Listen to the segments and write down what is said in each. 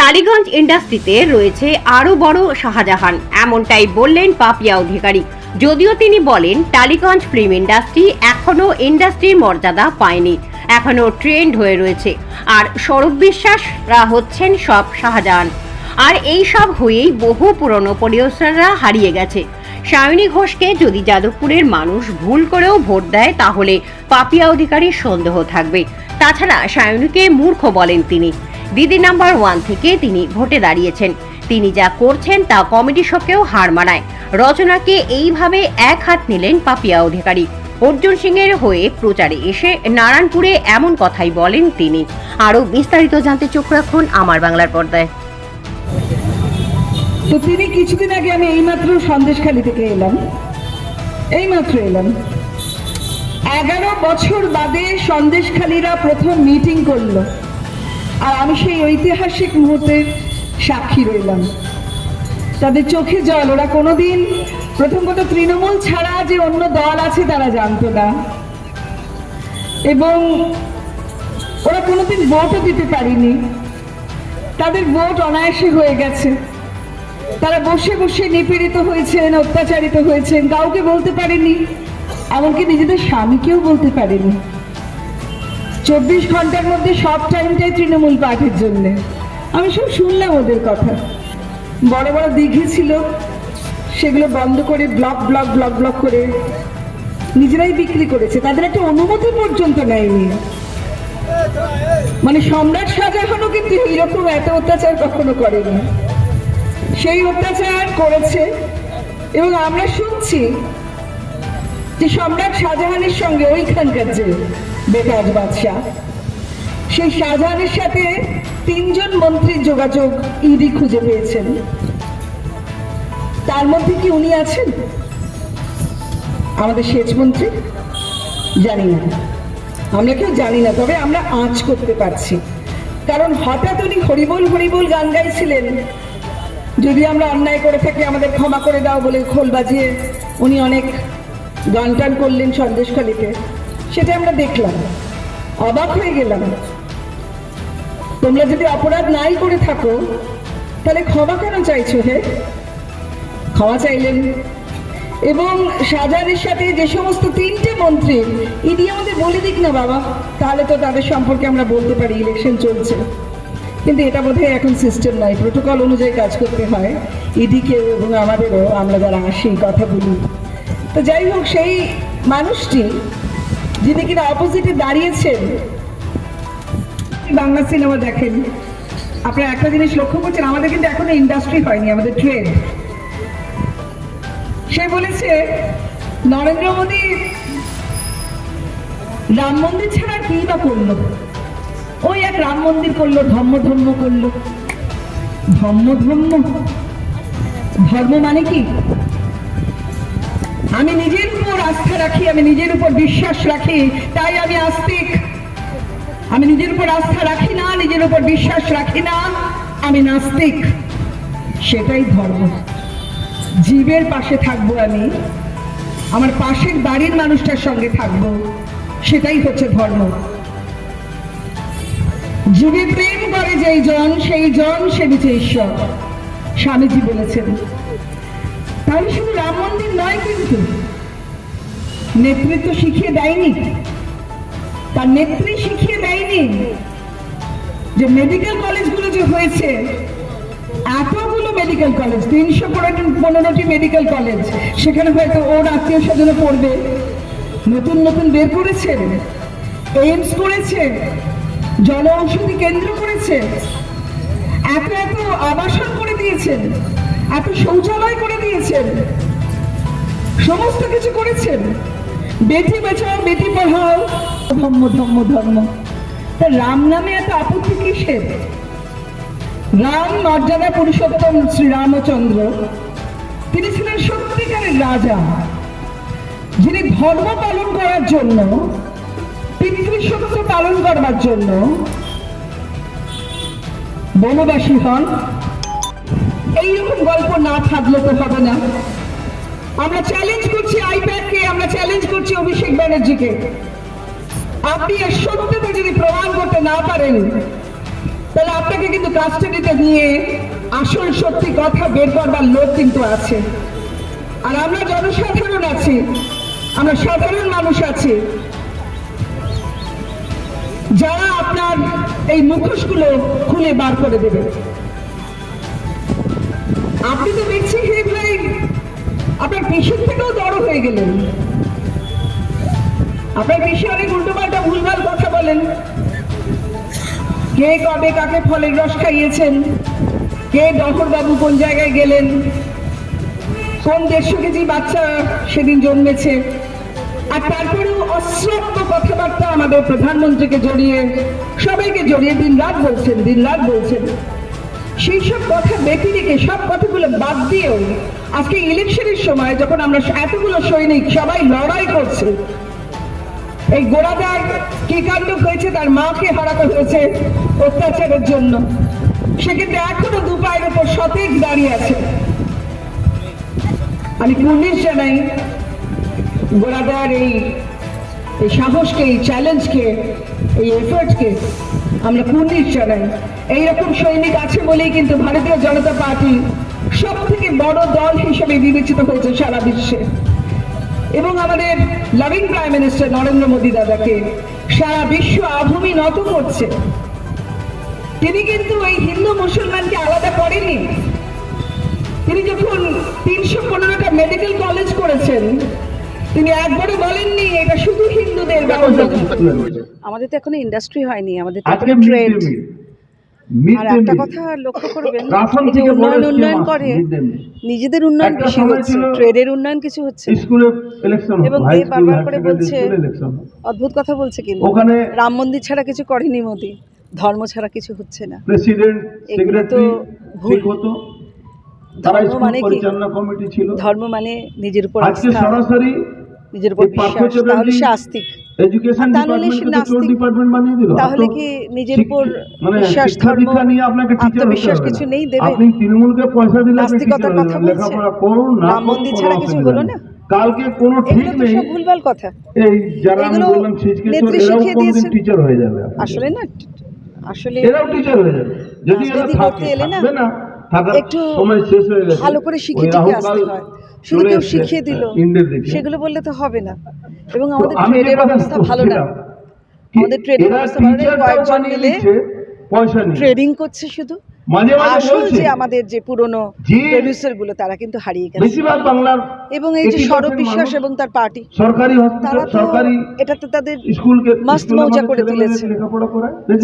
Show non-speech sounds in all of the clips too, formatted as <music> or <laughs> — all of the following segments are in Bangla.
টালিগঞ্জ ইন্ডাস্ট্রিতে রয়েছে আরও বড় শাহজাহান, এমনটাই বললেন পাপিয়া অধিকারী। যদিও তিনি বলেন, টালিগঞ্জ ফিল্ম ইন্ডাস্ট্রি এখনও ইন্ডাস্ট্রির মর্যাদা পায়নি এখনও ট্রেন্ড হয়ে রয়েছে, আর সৌরভ বিশ্বাসরা হচ্ছেন সব শাহজাহান। আর এই সব হয়েই বহু পুরনো প্রডিউসাররা হারিয়ে গেছে। সায়নী ঘোষকে যদি যাদবপুরের মানুষ ভুল করেও ভোট দেয়, তাহলে পাপিয়া অধিকারীর সন্দেহ থাকবে। তাছাড়া সায়নীকে মূর্খ বলেন তিনি। দিদি নাম্বার ওয়ান থেকে তিনি ভোটে দাঁড়িয়েছেন। তিনি যা করছেন তা কমেডি শোকেও হার মানায়। রচনাকে এইভাবে এক হাত নিলেন পাপিয়া অধিকারী। অর্জুন সিং এর হয়ে প্রচারে এসে নারায়ণপুরে এমন কথাই বলেন তিনি। আরও বিস্তারিত জানতে চোখ রাখুন আমার বাংলার পর্দায়। তো তিনি কিছুদিন আগে আমি এইমাত্র সন্দেশখালি থেকে এলাম। এইমাত্র এলাম। এগারো বছর বাদে সন্দেশখালীরা প্রথম মিটিং করল। আর আমি সেই ঐতিহাসিক মুহূর্তের সাক্ষী রইলাম। তাদের চোখে জল, ওরা কোনোদিন প্রথম কথা তৃণমূল ছাড়া যে অন্য দল আছে তারা জানতো না। এবং ওরা কোনোদিন ভোটও দিতে পারিনি। তাদের ভোট অনায়াসে হয়ে গেছে। তারা বসে বসে নিপীড়িত হয়েছেন, অত্যাচারিত হয়েছেন, কাউকে বলতে পারেনি, এমনকি নিজেদের স্বামীকেও বলতে পারেনি। চব্বিশ ঘণ্টার মধ্যে সব টাইমটাই তৃণমূল পার্টির জন্য। আমি সব শুনলাম ওদের কথা। বড় বড় দিঘি ছিল, সেগুলো বন্ধ করে ব্লক ব্লক ব্লক ব্লক করে নিজেরাই বিক্রি করেছে। তাদের একটা অনুমতি পর্যন্ত নেয়নি। মানে সম্রাট শাহজাহানও কিন্তু এইরকম এত অত্যাচার কখনো করেনি। সেই অত্যাচার করেছে এবং আমরা শুনছি যে সম্রাট শাহজাহানের সঙ্গে ওইখানকার যে বেতাজ বাদশাহ। সেই শাহজাহানের সাথে তিনজন মন্ত্রীর যোগাযোগ ইডি খুঁজে পেয়েছেন। তার মধ্যে কি উনি আছেন? আমাদের সেচ মন্ত্রী? জানি না। আমরা কেউ জানি না, তবে আমরা আঁচ করতে পারছি। কারণ হঠাৎ উনি হরিবোল হরিবোল গান গাইছিলেন। যদি আমরা অন্যায় করে থাকি, আমাদের ক্ষমা করে দাও বলে খোল বাজিয়ে উনি অনেক গান টান করলেন সন্দেশখালিতে। সেটা আমরা দেখলাম। অবাক হয়ে গেলাম। তোমরা যদি অপরাধ নাই করে থাকো, তাহলে ক্ষমা কেন চাইছো হে? ক্ষমা চাইলেন। এবং শাহজাহানের সাথে যে সমস্ত তিনটে মন্ত্রী, ইনি আমাদের বলে দিক না বাবা, তাহলে তো তাদের সম্পর্কে আমরা বলতে পারি ইলেকশন চলছে। কিন্তু এটা বোধহয় এখন সিস্টেম নাই। প্রোটোকল অনুযায়ী কাজ করতে হয়। ইডিকেও এবং আমাদেরও, আমরা যারা আসি, কথা বলি। তো যাই হোক, সেই মানুষটি যিনি কিনা অপোজিটে দাঁড়িয়েছেন, বাংলা সিনেমা দেখেন। আপনারা একটা জিনিস লক্ষ্য করছেন, আমাদের কিন্তু এখনও ইন্ডাস্ট্রি হয়নি, আমাদের ট্রেড সে বলেছে, নরেন্দ্র মোদী রাম মন্দির ছাড়া কি বা করল? ওই এক রাম মন্দির করল, ধর্ম ধর্ম করল। ধর্ম ধর্ম। ধর্ম মানে কি? আমি নিজের আস্থা রাখি, আমি নিজের উপর বিশ্বাস রাখি, তাই আমি আস্তিক। আমি নিজের উপর আস্থা রাখি না, নিজের উপর বিশ্বাস রাখি না, আমি নাস্তিক। সেটাই ধর্ম। জীবের পাশে থাকব আমি, আমার পাশের বাড়ির মানুষটার সঙ্গে থাকব, সেটাই হচ্ছে ধর্ম। যুগে প্রেম করে যেই জন, সেই জন সেবিছে ঈশ্বর। স্বামীজি বলেছেন, তাহলে শুধু রাম মন্দির নয় কিন্তু নেতৃত্ব শিখিয়ে দেয়নি। তার নেত্রী শিখিয়ে দেয়নি যে মেডিকেল কলেজগুলো যে হয়েছে, এতগুলো মেডিকেল কলেজ, তিনশো পনেরোটি মেডিকেল কলেজ, সেখানে হয়তো ওর আত্মীয় স্বজনে পড়বে। নতুন নতুন বের করেছেন এইমস করেছে, জন ঔষধি কেন্দ্র করেছে, এত এত আবাসন করে দিয়েছেন এত শৌচালয় করে দিয়েছেন সমস্ত কিছু করেছেন বেটি বাঁচাও বেটি পড়াও ধর্ম ধর্ম ধর্ম তা রাম নামে এত আপত্তি কিসের? রাম মর্যাদা পুরুষোত্তম শ্রীরামচন্দ্র তিনি ছিলেন সত্যিকারের রাজা। যিনি ধর্ম পালন করার জন্য পৃথিবী সত্য পালন করবার জন্য বনবাসী হন। এইরকম গল্প না থাকলে তো হবে না। আমরা চ্যালেঞ্জ করছি আইপ্যাডকে আমরা চ্যালেঞ্জ করছি অভিষেক ব্যানার্জিকে। আপনি এর সত্যতা যদি প্রমাণ করতে না পারেন, তাহলে আপনাকে কিন্তু কাস্টাডিতে নিয়ে আসল সত্যি কথা বের করবার লোক কিন্তু আছে। আর আমরা জনসাধারণ আছি, আমরা সাধারণ মানুষ আছি। যারা আপনার এই মুখোশগুলো খুলে বার করে দেবে। আপনি তো দেখছি আপনার পেশেন্ট থেকেও জড়ো হয়ে গেলেন। আপনার বেশি অনেক উল্টোপাল্টা ভুলভাল কথা বলেন। কে কবে কাকে ফলের রস খাইয়েছেন? কে বাবু কোন জায়গায় গেলেন? কোন দেড়শো কেজি বাচ্চা সেদিন জন্মেছে? আর তারপরেও অশ্রাব্য কথাবার্তা আমাদের প্রধানমন্ত্রীকে জড়িয়ে, সবাইকে জড়িয়ে দিন রাত বলছেন দিন রাত বলছেন। সেই সব কথা রেখে সব কথাগুলো বাদ দিয়েও আজকে ইলেকশনের সময় যখন আমরা এতগুলো সৈনিক সবাই লড়াই করছে, এই গোড়াদার কি কাণ্ড হয়েছে তার মাকে হারাতে হয়েছে অত্যাচারের জন্য। সে কিন্তু এখনও দু পায়ের উপর সতেজ দাঁড়িয়ে আছে। আমি পুলিশ জানাই গোড়াদার এই সাহসকে, এই চ্যালেঞ্জকে এই এফার্টকে আমরা পুলিশ জানাই। এইরকম সৈনিক আছে বলেই কিন্তু ভারতীয় জনতা পার্টি বড় দল হিসেবে বিবেচিত হয়েছে সারা বিশ্বে। এবং আমাদের loving prime minister Narendra Modi দাদাকে সারা বিশ্ব আভূমি নত করছে। তিনি কিন্তু এই হিন্দু মুসলমানকে আলাদা করেনি তিনি যখন তিনশো পনেরোটা মেডিকেল কলেজ করেছেন তিনি একবারও বলেননি এটা শুধু হিন্দুদের আমাদের তো এখনও ইন্ডাস্ট্রি হয়নি আমাদের ট্রেড আর একটা কথা লক্ষ্য করবেন <laughs> উন্নয়ন উন্নয়ন করে। নিজেদের উন্নয়ন বেশি হচ্ছে ট্রেডের উন্নয়ন কিছু হচ্ছে। এবং এ বারবার করে বলছে অদ্ভুত কথা বলছে কিন্তু। রাম মন্দির ছাড়া কিছু করেনি মোদি ধর্ম ছাড়া কিছু হচ্ছে না। এগুলো তো ভুল। ধর্ম মানে কি? ধর্ম মানে নিজের উপর আস্থা। নিজের উপর বিশ্বাস তাহলে সে আস্তিক। এডুকেশন আর তাহলে সে ডিপার্টমেন্টকে তো চোর নাস্তিক। ডিপার্টমেন্ট বানিয়ে দিল। তাহলে কি নিজের উপর মানে বিশ্বাস, ধর্ম, নিয়ে আপনাকে টিচার হতে আত্মবিশ্বাস হবে কিছু নেই দেবে? আপনি তৃণমূলকে পয়সা দিলে নাস্তিকতার কথা হয়ে যাবেন। বলছে? লেখাপড়া করুন না রাম করুন, মন্দির কোনো ছাড়া কিছু হলো না? কালকে কোনো ঠিক নেই। ভুলভাল কথা। এই যারা আমি বললাম ছিচকে চোর এরাও কোনদিন টিচার হয়ে যাবে আসলে না আসলে এরাও টিচার হয়ে যাবে। যদি এরা থাকে না, থাকবে না থাকার একটু সময় শেষ হয়ে গেছে। ভালো করে শিখে টিকে আসতে হয়। শুধু কেউ শিখিয়ে দিল। সেগুলো বললে তো হবে না। এবং আমাদের ট্রেডের অবস্থা ভালো না। আমাদের ট্রেডের অবস্থা ভালো না কয়েকজন মিলে ট্রেডিং করছে শুধু। আসল যে আমাদের যে পুরনো প্রডিউসারগুলো তারা কিন্তু হারিয়ে গেছে। এবং এই যে 80% বিশ্বাস এবং তার পার্টি সরকারি তারা তো এটাতে তাদের স্কুলকে মাস্ত মৌজা করে তুলেছে।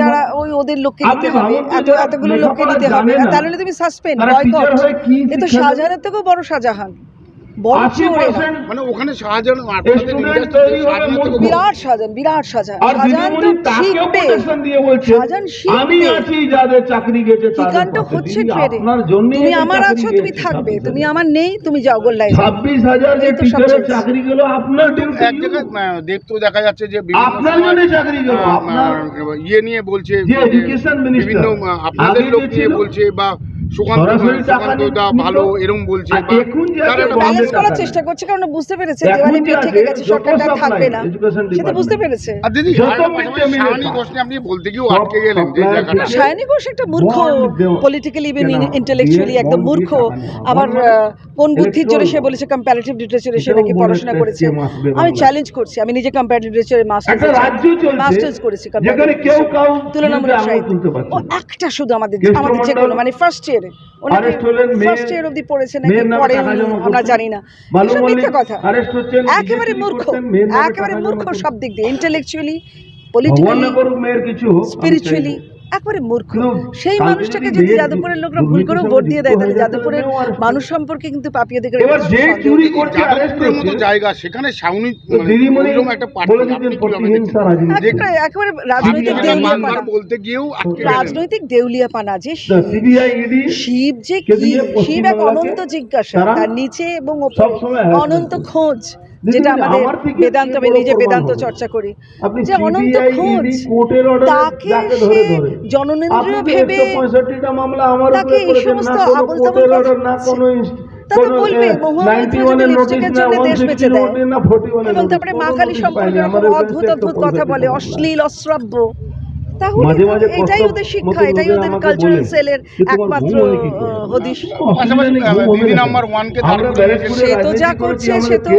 যারা ওই ওদের লোককে নিতে হবে এত এতগুলো লোককে নিতে হবে। তাহলে তুমি সাসপেন্ড বয়কট এ তো শাহজাহানের থেকেও বড় শাহজাহান। মানে ওখানে। বিরাট বিরাট তো শিখবে শিখবে। আমি আছি যাদের চাকরি গেছে হচ্ছে ট্রেডে তুমি আমার আছো তুমি থাকবে। তুমি আমার নেই তুমি যাও। ছাব্বিশ হাজার যে টিচারের চাকরি গেল আপনার এক জায়গায় দেখতেও দেখা যাচ্ছে যে আপনার জন্য চাকরি গেল। ইয়ে নিয়ে বলছে বিভিন্ন আপনাদের লোক যে দিয়ে ছিল, বলছে বা সুকান্ত সরাসরি টাকা সুকান্ত দা নিত। ভালো এরকম বলছে আর বা এখন যে তার আছে একটা বন্ধের ব্যালেন্স করার চেষ্টা করছে কারণ বুঝতে পেরেছে দেওয়ানি যে থেকে গেছে সরকারটা থাকবে না। সেটা বুঝতে পেরেছে। আর দিদি যত আর একটা mid day meal সাহানি এর ঘোষ আপনি বলতে গিয়েও আটকে গেলেন যে জায়গাটা। সায়নী ঘোষ একটা মূর্খ পলিটিক্যালি ইভেন ইন্টেলেকচুয়ালি একদম মূর্খ দিয়ে টাকা নেওয়া। আবার আহ, কোন বুদ্ধির জোরে সে বলেছে কম্পারেটিভ লিটারেচারে সে নাকি পড়াশোনা করেছে। আমি চ্যালেঞ্জ করছি আমি নিজে কম্পারেটিভ লিটারেচারে মাস্টার্স করেছি তুলনামূলক সাহিত্য। ও একটা শুধু আমাদের আমাদের যে কোনো মানে ফার্স্ট ইয়ারে ওনাকে ফার্স্ট ইয়ার অবধি পড়েছে নাকি মেয়ের পরে আমরা। জানি না। এসব মিথ্যে কথা। একেবারে মূর্খ একেবারে মূর্খ সব দিক দিয়ে। Intellectually politically spiritually. একবারে মূর্খ। সেই মানুষটাকে যদি যদি যাদবপুরের লোকরা ভুল করে সঙ্গে ভোট দিয়ে দেয় তাহলে যাদবপুরের মানুষ সম্পর্কে কিন্তু পাপিয়ে দিকে এবার যে চুরি করছে যাদবপুরের মতো জায়গা সেখানে ওইরকম একটা একেবারে রাজনৈতিক দেউলিয়াপানা। বলতে গিয়েও। রাজনৈতিক দেউলিয়াপানা যে শিব যে কে শিব এক অনন্ত জিজ্ঞাসা। তার নিচে এবং অনন্ত খোঁজ। যেটা আমাদের বেদান্ত আমি নিজে বেদান্ত চর্চা করি। যে অনন্ত খোঁজ তাকে সে। জননেন্দ্রিয় ভেবে 165টা মামলা আমার তাকে এই সমস্ত আবল তাবোল বলবে, এ, মহুয়া মৈত্র 91 যদি এর লিপস্টিকের notice জন্য দেশ 160 দেয়। notice না, 41 এর এবং তারপরে মা কালী সম্পর্কে অদ্ভুত অদ্ভুত কথা বলে অশ্লীল অশ্রাব্য। মাঝে মাঝে এটাই ওদের শিক্ষা এটাই ওদের কালচারাল সেলের যে একমাত্র হদিশ। সে তো যা করছে সে তো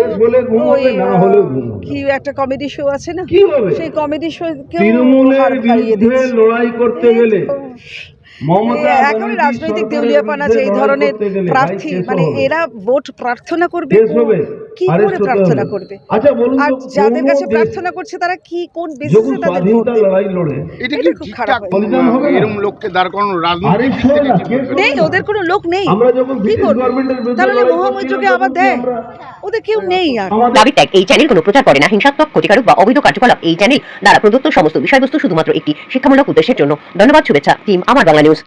ওই। কি একটা কমেডি শো আছে না? সেই কমেডি শো তৃণমূলের বিরুদ্ধে লড়াই করতে গেলে মমতা এ- এখনই ব্যানার্জি রাজনৈতিক দেউলিয়াপান আছে এই ধরনের প্রার্থী মানে এরা ভোট প্রার্থনা করবে কি করে প্রার্থনা করবে? আচ্ছা বলুন আর যাদের কাছে প্রার্থনা করছে তারা কি কোন বেসিসে তাদের ভোট স্বাধীনতা লড়াই লড়ে এটা কি ঠিকঠাক বলিদান হবে না? এরম লোককে দাঁড় করানো রাজনৈতিক? নেই ওদের কোনো লোক নেই। আমরা যখন কি করবে? গভর্নমেন্টের বিরুদ্ধে তাহলে মহামৈত্রকে আবার দেয়? ওদের কেউ নেই আর। দাবি ত্যাগ এই চ্যানেল কোনো প্রচার করে না। হিংসাত্মক ক্ষতিকারক বা অবৈধ কার্যকলাপ এই চ্যানেল দ্বারা প্রদত্ত সমস্ত বিষয়বস্তু শুধুমাত্র একটি শিক্ষামূলক উদ্দেশ্যের জন্য। ধন্যবাদ শুভেচ্ছা টিম আমার বাংলা নিউজ